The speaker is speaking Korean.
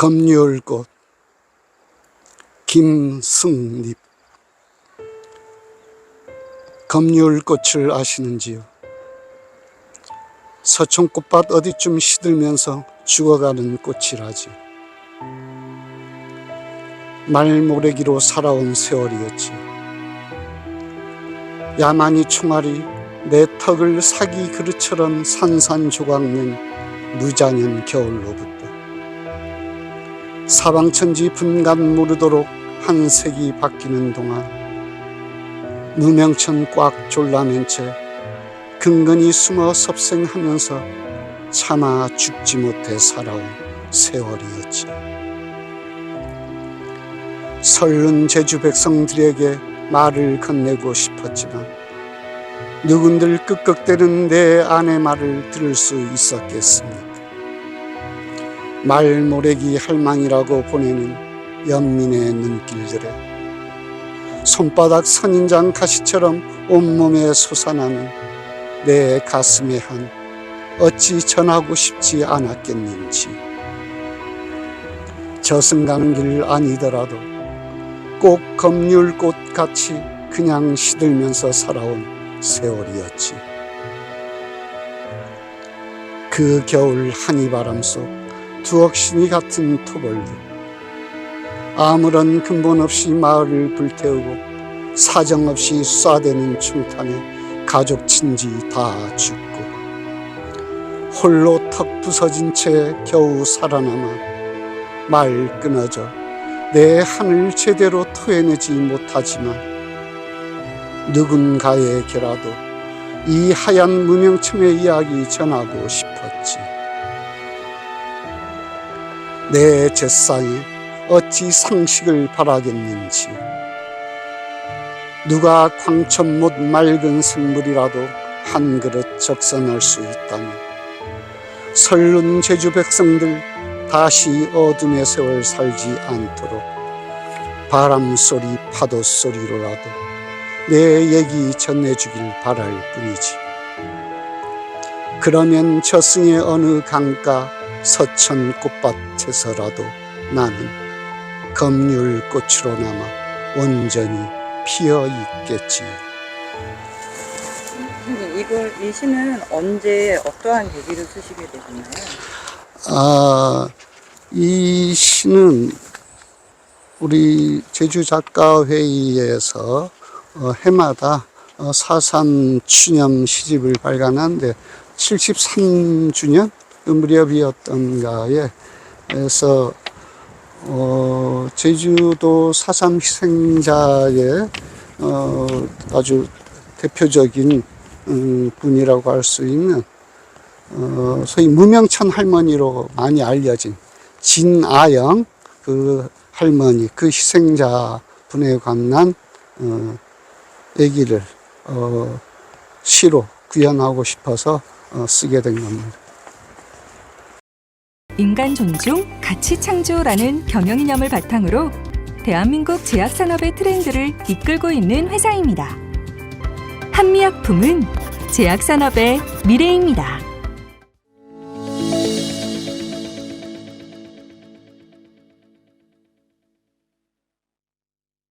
검열꽃 김승립 검열꽃을 아시는지요? 서촌꽃밭 어디쯤 시들면서 죽어가는 꽃이라지. 말모래기로 살아온 세월이었지. 야만이 총알이 내 턱을 사기 그릇처럼 산산조각낸 무자년 겨울로부터 사방천지 분간 모르도록 한 색이 바뀌는 동안 무명천 꽉 졸라맨 채 근근히 숨어 섭생하면서 차마 죽지 못해 살아온 세월이었지. 설른 제주 백성들에게 말을 건네고 싶었지만 누군들 끄끄대는 내 아내 말을 들을 수 있었겠습니까? 말 모래기 할망이라고 보내는 연민의 눈길들에 손바닥 선인장 가시처럼 온몸에 솟아나는 내 가슴에 한 어찌 전하고 싶지 않았겠는지 저승 가는 길 아니더라도 꼭 검률꽃 같이 그냥 시들면서 살아온 세월이었지. 그 겨울 한이 바람 속 두억신이 같은 토벌들 아무런 근본 없이 마을을 불태우고 사정없이 쏴대는 충탄에 가족 친지 다 죽고 홀로 턱 부서진 채 겨우 살아남아 말 끊어져 내 한을 제대로 토해내지 못하지만 누군가에게라도 이 하얀 무명층의 이야기 전하고 싶었지. 내 제상에 어찌 상식을 바라겠는지. 누가 광천 못 맑은 생물이라도 한 그릇 적선할 수 있다면 설른 제주 백성들 다시 어둠의 세월 살지 않도록 바람 소리 파도 소리로라도 내 얘기 전해주길 바랄 뿐이지. 그러면 저승의 어느 강가 서천 꽃밭에서라도 나는 검률꽃으로 남아 온전히 피어 있겠지. 선생님, 이걸 이 시는 언제 어떠한 계기를 쓰시게 되셨나요? 아, 이 시는 우리 제주 작가 회의에서 어, 해마다 어, 사산 추념 시집을 발간하는데 73주년 그 무렵이었던가에 에서 어, 제주도 사삼 희생자의 어, 아주 대표적인 음, 분이라고 할 수 있는 어, 소위 무명천 할머니로 많이 알려진 진아영 그 할머니 그 희생자 분에 관한 어, 얘기를 어, 시로 구현하고 싶어서 어, 쓰게 된 겁니다. 인간 존중, 가치 창조라는 경영이념을 바탕으로 대한민국 제약 산업의 트렌드를 이끌고 있는 회사입니다. 한미약품은 제약 산업의 미래입니다.